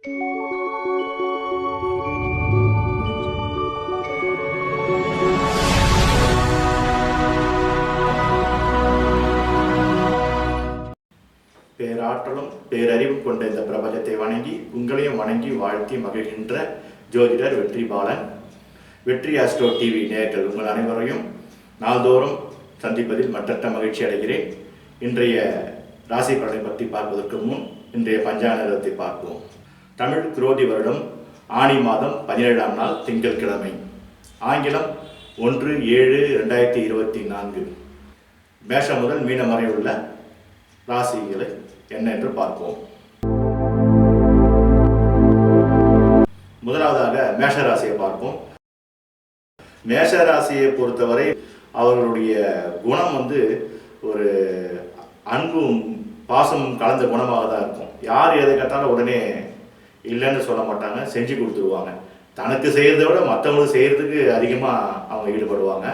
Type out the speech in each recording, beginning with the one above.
பேராற்றலும் பேரறிவும் கொண்ட இந்த பிரபஞ்சத்தை வணங்கி உங்களையும் வணங்கி வாழ்த்தி மகிழ்கின்ற ஜோதிடர் வெற்றி பாலன் வெற்றி ஆஸ்ட்ரோ டிவி நேயர்கள் உங்கள் அனைவரையும் நாள்தோறும் சந்திப்பதில் மற்றற்ற மகிழ்ச்சி அடைகிறேன். இன்றைய ராசி பலனை பற்றி பார்ப்பதற்கு முன் இன்றைய பஞ்சாங்கத்தை பார்ப்போம். தமிழ் குரோதி வருடம் ஆனி மாதம் பதினேழாம் நாள் திங்கட்கிழமை. ஆங்கிலம் ஒன்று ஏழு ரெண்டாயிரத்தி இருபத்தி நான்கு. மேஷம் முதல் மீனம் வரை உள்ள ராசிகளை என்ன என்று பார்ப்போம். முதலாவதாக மேஷ ராசியை பார்ப்போம். மேஷ ராசியை பொறுத்தவரை அவர்களுடைய குணம் வந்து ஒரு அன்பும் பாசமும் கலந்த குணமாக தான் இருக்கும். யார் எதை கேட்டாலும் உடனே இல்லைன்னு சொல்ல மாட்டாங்க செஞ்சு கொடுத்துருவாங்க. தனக்கு செய்கிறத விட மற்றவங்களுக்கு செய்கிறதுக்கு அதிகமாக அவங்க ஈடுபடுவாங்க.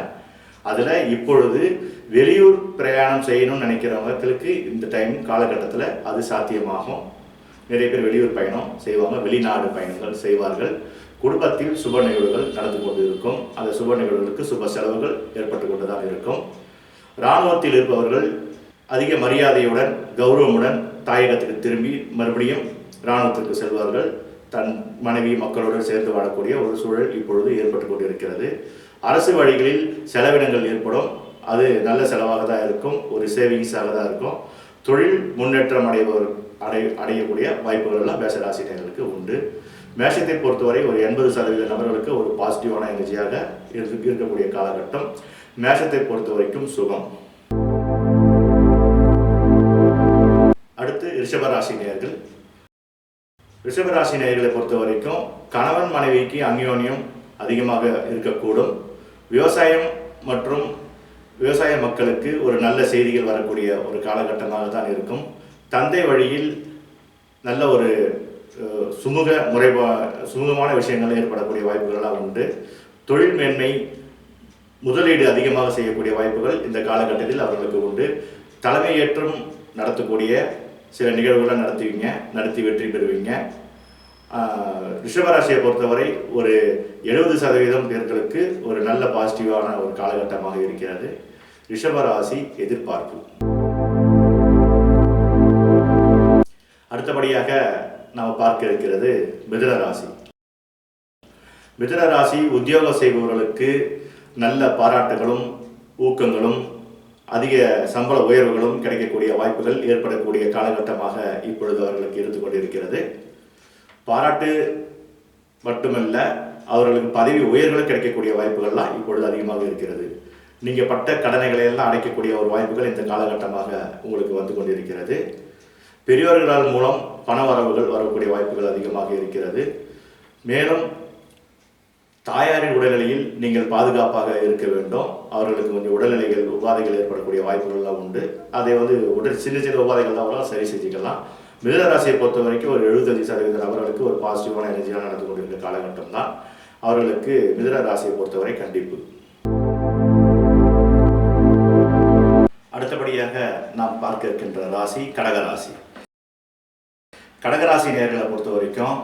அதில் இப்பொழுது வெளியூர் பிரயாணம் செய்யணும்னு நினைக்கிறவங்களுக்கு இந்த டைம் காலகட்டத்தில் அது சாத்தியமாகும். நிறைய பேர் வெளியூர் பயணம் செய்வாங்க வெளிநாடு பயணங்கள் செய்வார்கள். குடும்பத்தில் சுப நிகழ்வுகள் நடந்து கொண்டு இருக்கும் அந்த சுப நிகழ்வுகளுக்கு சுப செலவுகள் ஏற்பட்டு கொண்டு தான் இருக்கும். இராணுவத்தில் இருப்பவர்கள் அதிக மரியாதையுடன் கௌரவமுடன் தாயகத்துக்கு திரும்பி மறுபடியும் இராணுவத்திற்கு செல்வார்கள் தன் மனைவி மக்களுடன் சேர்ந்து வாழக்கூடிய ஒரு சூழல் இப்பொழுது ஏற்பட்டு கொண்டிருக்கிறது. அரசு வழிகளில் செலவினங்கள் ஏற்படும். அது நல்ல செலவாக தான் இருக்கும். ஒரு சேவிங்ஸாக தான் இருக்கும். தொழில் முன்னேற்றம் அடைபவர் அடை அடையக்கூடிய வாய்ப்புகள் எல்லாம் மேஷராசினியர்களுக்கு உண்டு. மேஷத்தை பொறுத்தவரை ஒரு எண்பது சதவீத நபர்களுக்கு ஒரு பாசிட்டிவான எனர்ஜியாக இருந்து இருக்கக்கூடிய காலகட்டம். மேஷத்தை பொறுத்த வரைக்கும் சுகம். அடுத்து ரிஷபராசி நேர்கள் ரிஷபராசி நேர்களை பொறுத்த வரைக்கும் கணவன் மனைவிக்கு அந்யோன்யம் அதிகமாக இருக்கக்கூடும். விவசாயம் மற்றும் விவசாய மக்களுக்கு ஒரு நல்ல செய்திகள் வரக்கூடிய ஒரு காலகட்டமாக தான் இருக்கும். தந்தை வழியில் நல்ல ஒரு சுமூக முறைபா சுமூகமான விஷயங்கள் ஏற்படக்கூடிய வாய்ப்புகள்லாம் உண்டு. தொழில் மேன்மை முதலீடு அதிகமாக செய்யக்கூடிய வாய்ப்புகள் இந்த காலகட்டத்தில் அவர்களுக்கு உண்டு. தலைமையேற்றம் நடத்தக்கூடிய சில நிகழ்வுகளாக நடத்துவீங்க நடத்தி வெற்றி பெறுவீங்க. ரிஷபராசியை பொறுத்தவரை ஒரு எழுபது சதவீதம் பேர்களுக்கு ஒரு நல்ல பாசிட்டிவான ஒரு காலகட்டமாக இருக்கிறது. ரிஷபராசி எதிர்பார்ப்பு. அடுத்தபடியாக நாம் பார்க்க இருக்கிறது மிதுன ராசி மிதுன ராசி உத்தியோகம் செய்பவர்களுக்கு நல்ல பாராட்டுகளும் ஊக்கங்களும் அதிக சம்பள உயர்வுகளும் கிடைக்கக்கூடிய வாய்ப்புகள் ஏற்படக்கூடிய காலகட்டமாக இப்பொழுது அவர்களுக்கு இருந்து கொண்டிருக்கிறது. பாராட்டு மட்டுமல்ல அவர்களுக்கு பதவி உயர்களும் கிடைக்கக்கூடிய வாய்ப்புகள்லாம் இப்பொழுது அதிகமாக இருக்கிறது. நீங்கள் பட்ட கடனைகளை எல்லாம் அடைக்கக்கூடிய ஒரு வாய்ப்புகள் இந்த காலகட்டமாக உங்களுக்கு வந்து கொண்டிருக்கிறது. பெரியோர்களால் மூலம் பண வரவுகள் வரக்கூடிய வாய்ப்புகள் அதிகமாக இருக்கிறது. மேலும் தாயாரின் உடல்நிலையில் நீங்கள் பாதுகாப்பாக இருக்க வேண்டும். அவர்களுக்கு கொஞ்சம் உடல்நிலைகள் உபாதைகள் ஏற்படக்கூடிய வாய்ப்புகள்லாம் உண்டு. அதை வந்து உடல் சின்ன சின்ன உபாதைகள் தான் சரி செஞ்சுக்கலாம். மிதனராசியை பொறுத்த வரைக்கும் ஒரு எழுபத்தஞ்சு சதவீத நபர்களுக்கு ஒரு பாசிட்டிவான எனர்ஜியாக நடந்து கொண்டிருக்கிற காலகட்டம் தான் அவர்களுக்கு மிதுன ராசியை பொறுத்தவரை கண்டிப்பு. அடுத்தபடியாக நாம் பார்க்க இருக்கின்ற ராசி கடகராசி கடகராசி நேர்களை பொறுத்த வரைக்கும்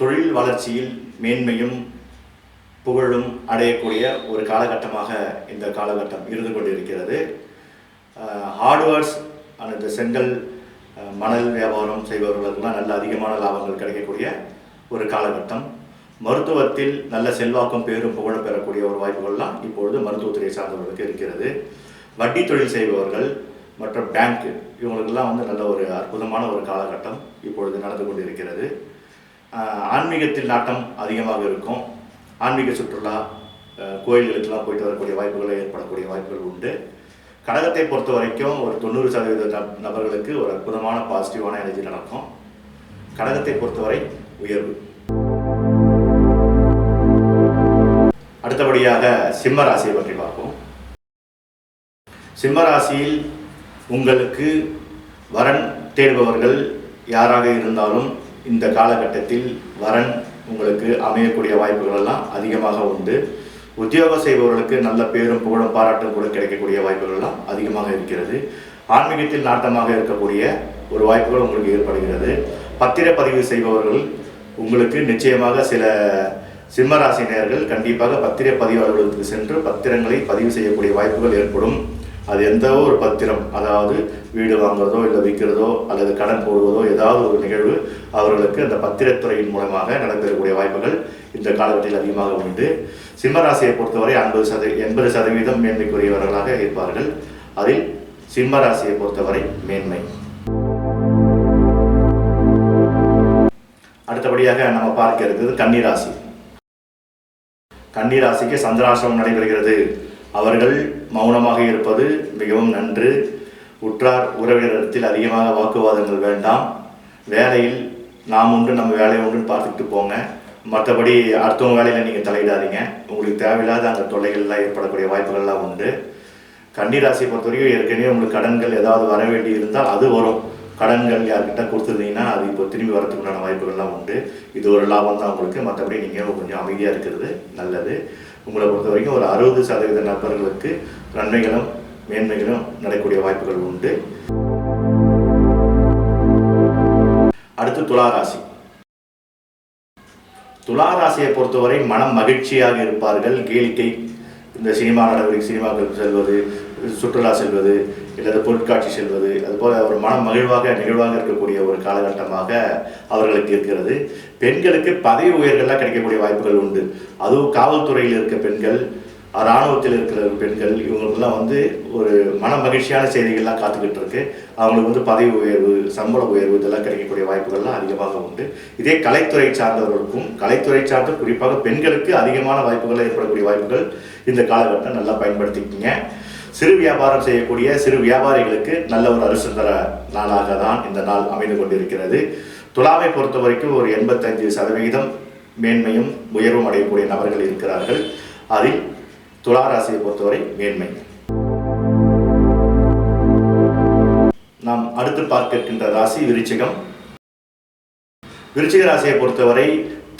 தொழில் வளர்ச்சியில் மேன்மையும் புகழும் அடையக்கூடிய ஒரு காலகட்டமாக இந்த காலகட்டம் இருந்து கொண்டிருக்கிறது. ஹார்ட்வேர்ஸ் அல்லது செங்கல் மணல் வியாபாரம் செய்பவர்களுக்கெல்லாம் நல்ல அதிகமான லாபங்கள் கிடைக்கக்கூடிய ஒரு காலகட்டம். மருத்துவத்தில் நல்ல செல்வாக்கும் பேரும் புகழும் பெறக்கூடிய ஒரு வாய்ப்புகள்லாம் இப்பொழுது மருத்துவத்துறை சார்ந்தவர்களுக்கு இருக்கிறது. வட்டி தொழில் செய்பவர்கள் மற்றும் பேங்க் இவங்களுக்கெல்லாம் வந்து நல்ல ஒரு அற்புதமான ஒரு காலகட்டம் இப்பொழுது நடந்து கொண்டிருக்கிறது. ஆன்மீகத்தில் நாட்டம் அதிகமாக இருக்கும். ஆன்மீக சுற்றுலா கோயில்களுக்கெல்லாம் போயிட்டு வரக்கூடிய வாய்ப்புகள் ஏற்படக்கூடிய வாய்ப்புகள் உண்டு. கடகத்தை பொறுத்த வரைக்கும் ஒரு தொண்ணூறு சதவீத நபர்களுக்கு ஒரு அற்புதமான பாசிட்டிவான எனர்ஜி நடக்கும். கடகத்தை பொறுத்தவரை உயர்வு. அடுத்தபடியாக சிம்ம ராசியை பற்றி பார்ப்போம். சிம்ம ராசியில் உங்களுக்கு வரன் தேடுபவர்கள் யாராக இருந்தாலும் இந்த காலகட்டத்தில் வரன் உங்களுக்கு அமையக்கூடிய வாய்ப்புகள் எல்லாம் அதிகமாக உண்டு. உத்தியோகம் செய்பவர்களுக்கு நல்ல பேரும் புகழும் பாராட்டும் கூட கிடைக்கக்கூடிய வாய்ப்புகள் எல்லாம் அதிகமாக இருக்கிறது. ஆன்மீகத்தில் நாட்டமாக இருக்கக்கூடிய ஒரு வாய்ப்புகள் உங்களுக்கு ஏற்படுகிறது. பத்திர பதிவு செய்பவர்கள் உங்களுக்கு நிச்சயமாக சில சிம்ம ராசி கண்டிப்பாக பத்திர பதிவு அலுவலகத்துக்கு சென்று பத்திரங்களை பதிவு செய்யக்கூடிய வாய்ப்புகள் ஏற்படும். அது எந்த ஒரு பத்திரம் அதாவது வீடு வாங்குறதோ இல்லை விற்கிறதோ அல்லது கடன் போடுவதோ ஏதாவது ஒரு நிகழ்வு அவர்களுக்கு அந்த பத்திரத்துறையின் மூலமாக நடந்திருக்கக்கூடிய வாய்ப்புகள் இந்த காலகட்டத்தில் அதிகமாக உண்டு. சிம்மராசியை பொறுத்தவரை ஐம்பது சதவீ எண்பது சதவீதம் மேன்மைக்குரியவர்களாக இருப்பார்கள். அதில் சிம்மராசியை பொறுத்தவரை மேன்மை. அடுத்தபடியாக நம்ம பார்க்க இருக்கிறது கன்னிராசி கன்னிராசிக்கு சந்திராசிரமம் நடைபெறுகிறது. அவர்கள் மௌனமாக இருப்பது மிகவும் நன்று. உற்றார் உறவினரிடத்தில் அதிகமாக வாக்குவாதங்கள் வேண்டாம். வேலையில் நாம் உண்டு நம்ம வேலை உண்டுன்னு பார்த்துக்கிட்டு போங்க. மற்றபடி அடுத்தவங்க வேலையில் நீங்கள் தலையிடாதீங்க. உங்களுக்கு தேவையில்லாத அந்த தொல்லைகள்லாம் ஏற்படக்கூடிய வாய்ப்புகள்லாம் உண்டு. கன்னிராசியை பொறுத்த வரைக்கும் ஏற்கனவே உங்களுக்கு கடன்கள் ஏதாவது வர வேண்டி இருந்தால் அது வரும். கடன்கள் யார்கிட்ட கொடுத்துருந்தீங்கன்னா அது இப்போ திரும்பி வரத்துக்குண்டான வாய்ப்புகள்லாம் உண்டு. இது ஒரு லாபம் தான் உங்களுக்கு. மற்றபடி நீங்கள் கொஞ்சம் அமைதியாக இருக்கிறது நல்லது. உங்களை பொறுத்த வரைக்கும் ஒரு அறுபது சதவீத நபர்களுக்கு நன்மைகளும் மேன்மைகளும் நடக்கக்கூடிய வாய்ப்புகள் உண்டு. அடுத்து துளாராசி. துளாராசியை பொறுத்தவரை மனம் மகிழ்ச்சியாக இருப்பார்கள். கேளிக்கை இந்த சினிமா நடவடிக்கை சினிமாக்களுக்கு செல்வது சுற்றுலா செல்வது இல்லது பொருட்காட்சி செல்வது அதுபோல் ஒரு மன மகிழ்வாக நிகழ்வாக இருக்கக்கூடிய ஒரு காலகட்டமாக அவர்களுக்கு இருக்கிறது பெண்களுக்கு பதவி உயர்கள்லாம் கிடைக்கக்கூடிய வாய்ப்புகள் உண்டு. அதுவும் காவல்துறையில் இருக்க பெண்கள் இராணுவத்தில் இருக்கிற பெண்கள் இவங்களுக்கெல்லாம் வந்து ஒரு மன மகிழ்ச்சியான செய்திகள்லாம் காத்துக்கிட்டு இருக்கு அவங்களுக்கு வந்து பதவி உயர்வு சம்பள உயர்வு இதெல்லாம் கிடைக்கக்கூடிய வாய்ப்புகள்லாம் அதிகமாக உண்டு. இதே கலைத்துறை சார்ந்தவர்களுக்கும் கலைத்துறை சார்ந்த குறிப்பாக பெண்களுக்கு அதிகமான வாய்ப்புகள் ஏற்படக்கூடிய வாய்ப்புகள் இந்த காலகட்டம் நல்லா பயன்படுத்திக்கிங்க சிறு வியாபாரம் செய்யக்கூடிய சிறு வியாபாரிகளுக்கு நல்ல ஒரு அரசு தர நாளாக தான் இந்த நாள் அமைந்து கொண்டிருக்கிறது. துலாமை பொறுத்த வரைக்கும் ஒரு எண்பத்தஞ்சு சதவிகிதம் மேன்மையும் உயர்வும் அடையக்கூடிய நபர்கள் இருக்கிறார்கள். அதில் துலா ராசியை பொறுத்தவரை மேன்மை. நாம் அடுத்து பார்க்க இருக்கின்ற ராசி விருச்சிகம். விருச்சிக ராசியை பொறுத்தவரை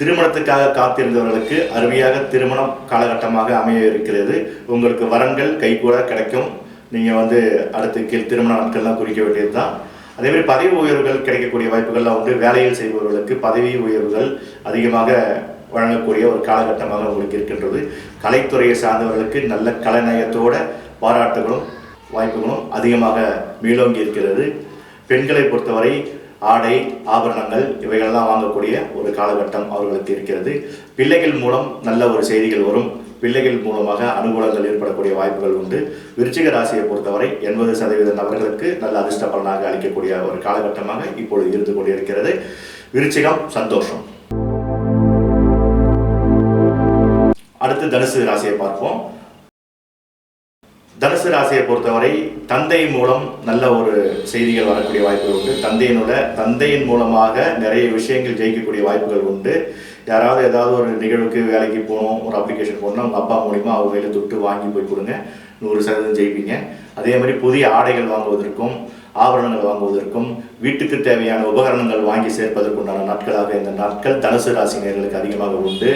திருமணத்துக்காக காத்திருந்தவர்களுக்கு அருமையாக திருமணம் காலகட்டமாக அமைய இருக்கிறது உங்களுக்கு வரன்கள் கைகூட கிடைக்கும். நீங்கள் வந்து அடுத்து கீழ் திருமண நாட்கள்லாம் குறிக்க வேண்டியது தான் அதே மாதிரி பதவி உயர்வுகள் கிடைக்கக்கூடிய வாய்ப்புகள்லாம் உண்டு. வேலையில் செய்பவர்களுக்கு பதவி உயர்வுகள் அதிகமாக வழங்கக்கூடிய ஒரு காலகட்டமாக உங்களுக்கு இருக்கின்றது. கலைத்துறையை சார்ந்தவர்களுக்கு நல்ல கலைநயத்தோட பாராட்டுகளும் வாய்ப்புகளும் அதிகமாக மீளோங்கி இருக்கிறது. பெண்களை பொறுத்தவரை ஆடை ஆபரணங்கள் இவைகளெல்லாம் வாங்கக்கூடிய ஒரு காலகட்டம் அவர்களுக்கு இருக்கிறது. பிள்ளைகள் மூலம் நல்ல ஒரு செய்திகள் வரும். பிள்ளைகள் மூலமாக அனுகூலங்கள் ஏற்படக்கூடிய வாய்ப்புகள் உண்டு. விருச்சிக ராசியை பொறுத்தவரை எண்பது சதவீத நபர்களுக்கு நல்ல அதிர்ஷ்ட பலனாக அளிக்கக்கூடிய ஒரு காலகட்டமாக இப்பொழுது இருந்து கொண்டிருக்கிறது. விருச்சிகம் சந்தோஷம். அடுத்து தனுசு ராசியை பார்ப்போம். தனுசு ராசியை பொறுத்தவரை தந்தை மூலம் நல்ல ஒரு செய்திகள் வரக்கூடிய வாய்ப்புகள் உண்டு. தந்தையினோட தந்தையின் மூலமாக நிறைய விஷயங்கள் ஜெயிக்கக்கூடிய வாய்ப்புகள் உண்டு. யாராவது ஏதாவது ஒரு நிகழ்வுக்கு வேலைக்கு போகணும் ஒரு அப்ளிகேஷன் போடணும் உங்கள் அப்பா மூலிமா அவங்க கையில் தொட்டு வாங்கி போய் கொடுங்க. நூறு சதவீதம் ஜெயிப்பீங்க. அதே மாதிரி புதிய ஆடைகள் வாங்குவதற்கும் ஆபரணங்கள் வாங்குவதற்கும் வீட்டுக்கு தேவையான உபகரணங்கள் வாங்கி சேர்ப்பதற்குண்டான நாட்களாக இந்த நாட்கள் தனுசு ராசினியர்களுக்கு அதிகமாக உண்டு.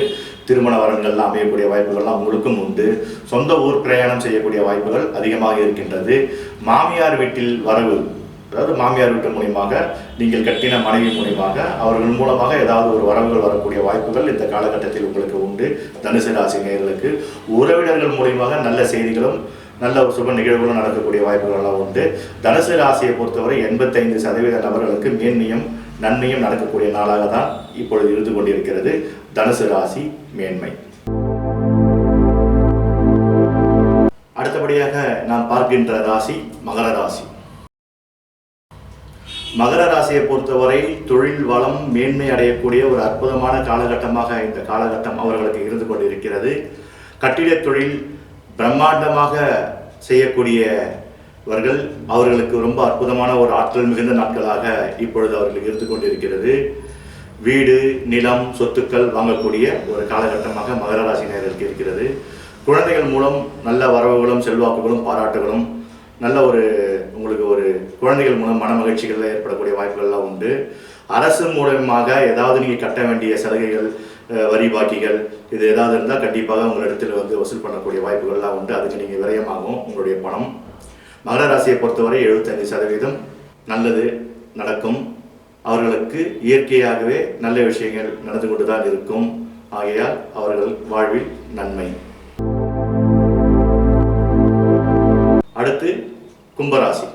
திருமண வரன்கள் அமையக்கூடிய வாய்ப்புகள்லாம் உங்களுக்கும் உண்டு. சொந்த ஊர் பிரயாணம் செய்யக்கூடிய வாய்ப்புகள் அதிகமாக இருக்கின்றது. மாமியார் வீட்டில் வரவு அதாவது மாமியார் வீட்டு மூலியமாக நீங்கள் கட்டின மனைவி மூலியமாக அவர்கள் மூலமாக ஏதாவது ஒரு வரவுகள் வரக்கூடிய வாய்ப்புகள் இந்த காலகட்டத்தில் உங்களுக்கு உண்டு. தனுசு ராசி நேர்களுக்கு உறவினர்கள் மூலியமாக நல்ல செய்திகளும் நல்ல ஒரு சுப நிகழ்வுகளும் நடக்கக்கூடிய வாய்ப்புகள் எல்லாம் உண்டு. தனுசு ராசியை பொறுத்தவரை எண்பத்தைந்து சதவீத நபர்களுக்கு மேன்மையும் நன்மையும் நடக்கக்கூடிய நாளாக தான் இப்பொழுது இருந்து கொண்டிருக்கிறது தனுசு ராசி மேன்மை. அடுத்தபடியாக நாம் பார்க்கின்ற ராசி மகர ராசி. மகர ராசியை பொறுத்தவரை தொழில் வளம் மேன்மை அடையக்கூடிய ஒரு அற்புதமான காலகட்டமாக இந்த காலகட்டம் அவர்களுக்கு இருந்து கொண்டிருக்கிறது. கட்டிடத் தொழில் பிரம்மாண்டமாக செய்யக்கூடிய அவர்கள் அவர்களுக்கு ரொம்ப அற்புதமான ஒரு ஆற்றல் மிகுந்த நாட்களாக இப்பொழுது அவர்களுக்கு இருந்து கொண்டிருக்கிறது. வீடு நிலம் சொத்துக்கள் வாங்கக்கூடிய ஒரு காலகட்டமாக மகர ராசினியர்களுக்கு இருக்கிறது. குழந்தைகள் மூலம் நல்ல வரவுகளும் செல்வாக்குகளும் பாராட்டுகளும் நல்ல ஒரு உங்களுக்கு ஒரு குழந்தைகள் மூலம் மன மகிழ்ச்சிகளில் ஏற்படக்கூடிய வாய்ப்புகள்லாம் உண்டு. அரசு மூலமாக ஏதாவது நீங்கள் கட்ட வேண்டிய சலுகைகள் வரி பாக்கிகள் இது ஏதாவது இருந்தால் கண்டிப்பாக உங்கள் இடத்துல வந்து வசூல் பண்ணக்கூடிய வாய்ப்புகள்லாம் உண்டு. அதுக்கு நீங்கள் விரயமாகும் உங்களுடைய பணம் மகர ராசியை பொறுத்தவரை எழுபத்தஞ்சு சதவீதம் நல்லது நடக்கும். அவர்களுக்கு இயற்கையாகவே நல்ல விஷயங்கள் நடந்து கொண்டுதான் இருக்கும். ஆகையால் அவர்கள் வாழ்வில் நன்மை. அடுத்து கும்பராசி.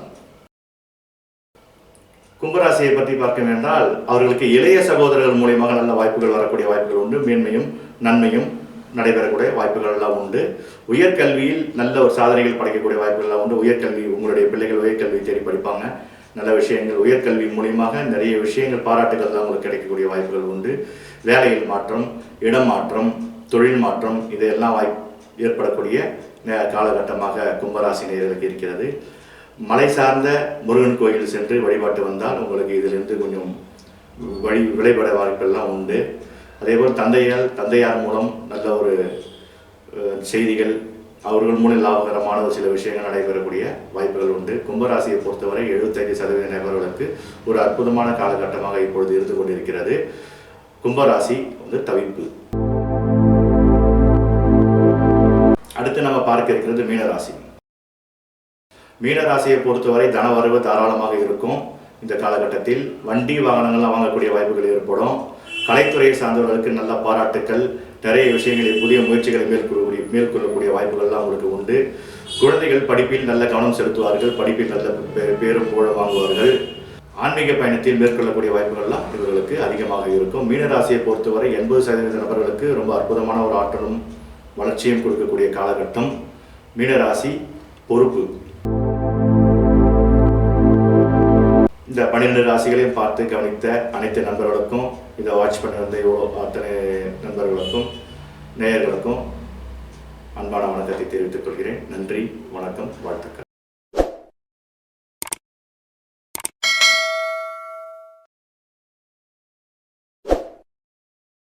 கும்பராசியை பற்றி பார்க்க வேண்டால் அவர்களுக்கு இளைய சகோதரர்கள் மூலியமாக நல்ல வாய்ப்புகள் வரக்கூடிய வாய்ப்புகள் உண்டு. மேன்மையும் நன்மையும் நடைபெறக்கூடிய வாய்ப்புகள்லாம் உண்டு. உயர்கல்வியில் நல்ல ஒரு சாதனைகள் படைக்கக்கூடிய வாய்ப்புகள்லாம் உண்டு. உயர்கல்வி உங்களுடைய பிள்ளைகள் உயர்கல்வி தேடி படிப்பாங்க. நல்ல விஷயங்கள் உயர்கல்வி மூலியமாக நிறைய விஷயங்கள் பாராட்டுகள் உங்களுக்கு கிடைக்கக்கூடிய வாய்ப்புகள் உண்டு. வேலையில் மாற்றம் இடம் மாற்றம் தொழில் மாற்றம் இதையெல்லாம் வாய் ஏற்படக்கூடிய காலகட்டமாக கும்பராசி நேர்களுக்கு இருக்கிறது. மலை சார்ந்த முருகன் கோயில் சென்று வழிபாட்டு வந்தால் உங்களுக்கு இதிலிருந்து கொஞ்சம் வழி விளைபட வாய்ப்பெல்லாம் உண்டு. அதேபோல் தந்தையால் தந்தையார் மூலம் நல்ல ஒரு செய்திகள் அவர்கள் மூலம் லாபகரமான ஒரு சில விஷயங்கள் நடைபெறக்கூடிய வாய்ப்புகள் உண்டு. கும்பராசியை பொறுத்தவரை எழுபத்தைந்து சதவீத நபர்களுக்கு ஒரு அற்புதமான காலகட்டமாக இப்பொழுது இருந்து கொண்டிருக்கிறது. கும்பராசி வந்து தவிப்பு. அடுத்து நம்ம பார்க்க இருக்கிறது மீனராசி. மீனராசியை பொறுத்தவரை தன வரவு தாராளமாக இருக்கும். இந்த காலகட்டத்தில் வண்டி வாகனங்கள்லாம் வாங்கக்கூடிய வாய்ப்புகள் ஏற்படும். கலைத்துறையை சார்ந்தவர்களுக்கு நல்ல பாராட்டுக்கள். நிறைய விஷயங்களில் புதிய முயற்சிகளை மேற்கொள்ளக்கூடிய மேற்கொள்ளக்கூடிய வாய்ப்புகள்லாம் உங்களுக்கு உண்டு. குழந்தைகள் படிப்பில் நல்ல கவனம் செலுத்துவார்கள். படிப்பில் நல்ல பேரும் புகழ வாங்குவார்கள். ஆன்மீக பயணத்தில் மேற்கொள்ளக்கூடிய வாய்ப்புகள்லாம் இவர்களுக்கு அதிகமாக இருக்கும். மீனராசியை பொறுத்தவரை எண்பது சதவீத நபர்களுக்கு ரொம்ப அற்புதமான ஒரு ஆற்றலும் வளர்ச்சியும் கொடுக்கக்கூடிய காலகட்டம். மீனராசி பொறுப்பு. இந்த பன்னிரெண்டு ராசிகளையும் பார்த்து கவனித்த அனைத்து நண்பர்களுக்கும் இதை வாட்ச் பண்ணி வந்த இவ்வளோ அத்தனை நண்பர்களுக்கும் நேயர்களுக்கும் அன்பான வணக்கத்தை தெரிவித்துக் கொள்கிறேன். நன்றி வணக்கம் வாழ்த்துக்கள்.